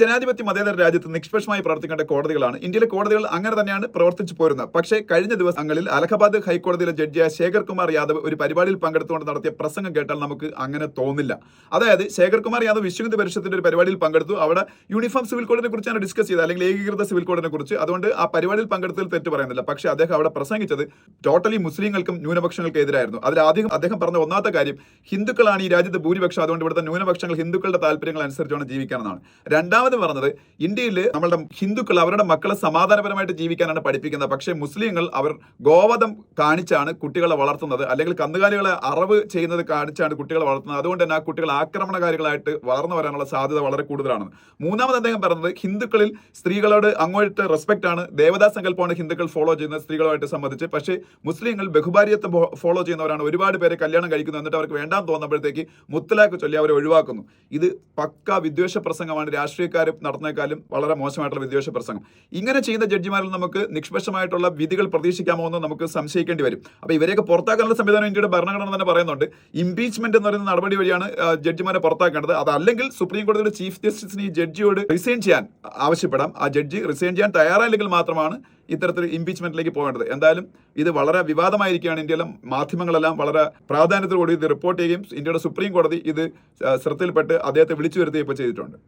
ജനാധിപത്യ മതേതര രാജ്യത്ത് നിഷ്പക്ഷമായി പ്രവർത്തിക്കേണ്ട കോടതികളാണ്. ഇന്ത്യയിലെ കോടതികൾ അങ്ങനെ തന്നെയാണ് പ്രവർത്തിച്ചു പോരുന്നത്. പക്ഷേ കഴിഞ്ഞ ദിവസങ്ങളിൽ അലഹബാദ് ഹൈക്കോടതിയിലെ ജഡ്ജിയായ ശേഖർ കുമാർ യാദവ് ഒരു പരിപാടിയിൽ പങ്കെടുത്തുകൊണ്ട് നടത്തിയ പ്രസംഗം കേട്ടാൽ നമുക്ക് അങ്ങനെ തോന്നില്ല. അതായത് ശേഖർ കുമാർ യാദവ് വിശ്വഹിന്ദു പരിഷത്തിന്റെ ഒരു പരിപാടിയിൽ പങ്കെടുത്തു. അവിടെ യൂണിഫോം സിവിൽ കോഡിനെ കുറിച്ചാണ് ഡിസ്കസ് ചെയ്തത് അല്ലെങ്കിൽ ഏകീകൃത സിവിൽ കോഡിനെ കുറിച്ച്. അതുകൊണ്ട് ആ പരിപാടിയിൽ പങ്കെടുത്തതിൽ തെറ്റ് പറയുന്നില്ല. പക്ഷേ അദ്ദേഹം അവിടെ പ്രസംഗിച്ചത് ടോട്ടലി മുസ്ലിങ്ങൾക്കും ന്യൂനപക്ഷങ്ങൾക്കും എതിരായിരുന്നു. അതിൽ ആദ്യം അദ്ദേഹം പറഞ്ഞ ഒന്നാമത്തെ കാര്യം ഹിന്ദുക്കളാണ് ഈ രാജ്യത്ത് ഭൂരിപക്ഷം. അതുകൊണ്ട് ഇവിടുത്തെ ന്യൂനപക്ഷങ്ങൾ ഹിന്ദുക്കളുടെ താല്പര്യങ്ങൾ അനുസരിച്ചാണ് ജീവിക്കാനെന്നാണ് രണ്ടാമത് പറഞ്ഞത് ഇന്ത്യയിൽ നമ്മളുടെ ഹിന്ദുക്കൾ അവരുടെ മക്കളെ സമാധാനപരമായിട്ട് ജീവിക്കാനാണ് പഠിപ്പിക്കുന്നത്. പക്ഷേ മുസ്ലിങ്ങൾ അവർ ഗോവധം കാണിച്ചാണ് കുട്ടികളെ വളർത്തുന്നത്. അല്ലെങ്കിൽ കന്നുകാലികളെ അറവ് ചെയ്യുന്നത് കാണിച്ചാണ് കുട്ടികളെ വളർത്തുന്നത്. അതുകൊണ്ട് തന്നെ ആ കുട്ടികൾ ആക്രമണകാരികളായിട്ട് വളർന്നു വരാനുള്ള സാധ്യത വളരെ കൂടുതലാണ്. മൂന്നാമത് അദ്ദേഹം പറഞ്ഞത് ഹിന്ദുക്കളിൽ സ്ത്രീകളോട് അങ്ങോട്ട് റെസ്പെക്ട് ആണ്. ദേവതാ സങ്കല്പമാണ് ഹിന്ദുക്കൾ ഫോളോ ചെയ്യുന്നത് സ്ത്രീകളുമായിട്ട് സംബന്ധിച്ച്. പക്ഷേ മുസ്ലിങ്ങൾ ബഹുഭാര്യത്വം ഫോളോ ചെയ്യുന്നവരാണ്. ഒരുപാട് പേരെ കല്യാണം കഴിക്കുന്നത് എന്നിട്ട് അവർക്ക് വേണ്ടാന്ന് തോന്നുമ്പോഴത്തേക്ക് മുത്തലാഖ് ചൊല്ലി അവരെ ഒഴിവാക്കുന്നു. ഇത് പക്ക വിദ്വേഷ പ്രസംഗമാണ്. രാഷ്ട്രീയക്കാർ നടന്നേക്കാളും വളരെ മോശമായിട്ടുള്ള വിദ്വേഷ പ്രസംഗം. ഇങ്ങനെ ചെയ്യുന്ന ജഡ്ജിമാരിൽ നമുക്ക് നിഷ്പക്ഷമായിട്ടുള്ള വിധികൾ പ്രതീക്ഷിക്കാമോ എന്ന് നമുക്ക് സംശയിക്കേണ്ടി വരും. അപ്പോൾ ഇവരെയൊക്കെ പുറത്താക്കാനുള്ള സംവിധാനം ഇന്ത്യയുടെ ഭരണഘടന തന്നെ പറയുന്നുണ്ട്. ഇംപീച്ച്മെന്റ് എന്ന് പറയുന്ന നടപടി വഴിയാണ് ജഡ്ജിമാരെ പുറത്താക്കേണ്ടത്. അതല്ലെങ്കിൽ സുപ്രീം കോടതിയുടെ ചീഫ് ജസ്റ്റിസിന് ഈ ജഡ്ജിയോട് റിസൈൻ ചെയ്യാൻ ആവശ്യപ്പെടാം. ആ ജഡ്ജി റിസൈൻ ചെയ്യാൻ തയ്യാറായില്ലെങ്കിൽ മാത്രമാണ് ഇത്തരത്തിൽ ഇംപീച്ച്മെന്റിലേക്ക് പോകേണ്ടത്. എന്തായാലും ഇത് വളരെ വിവാദമായിരിക്കുകയാണ് ഇന്ത്യയിലെ. മാധ്യമങ്ങളെല്ലാം വളരെ പ്രാധാന്യത്തോടുകൂടി ഇത് റിപ്പോർട്ട് ചെയ്യുകയും ഇന്ത്യയുടെ സുപ്രീം കോടതി ഇത് ശ്രദ്ധയിൽപ്പെട്ട് അദ്ദേഹത്തെ വിളിച്ചു വരുത്തുകയും ഇപ്പോൾ ചെയ്തിട്ടുണ്ട്.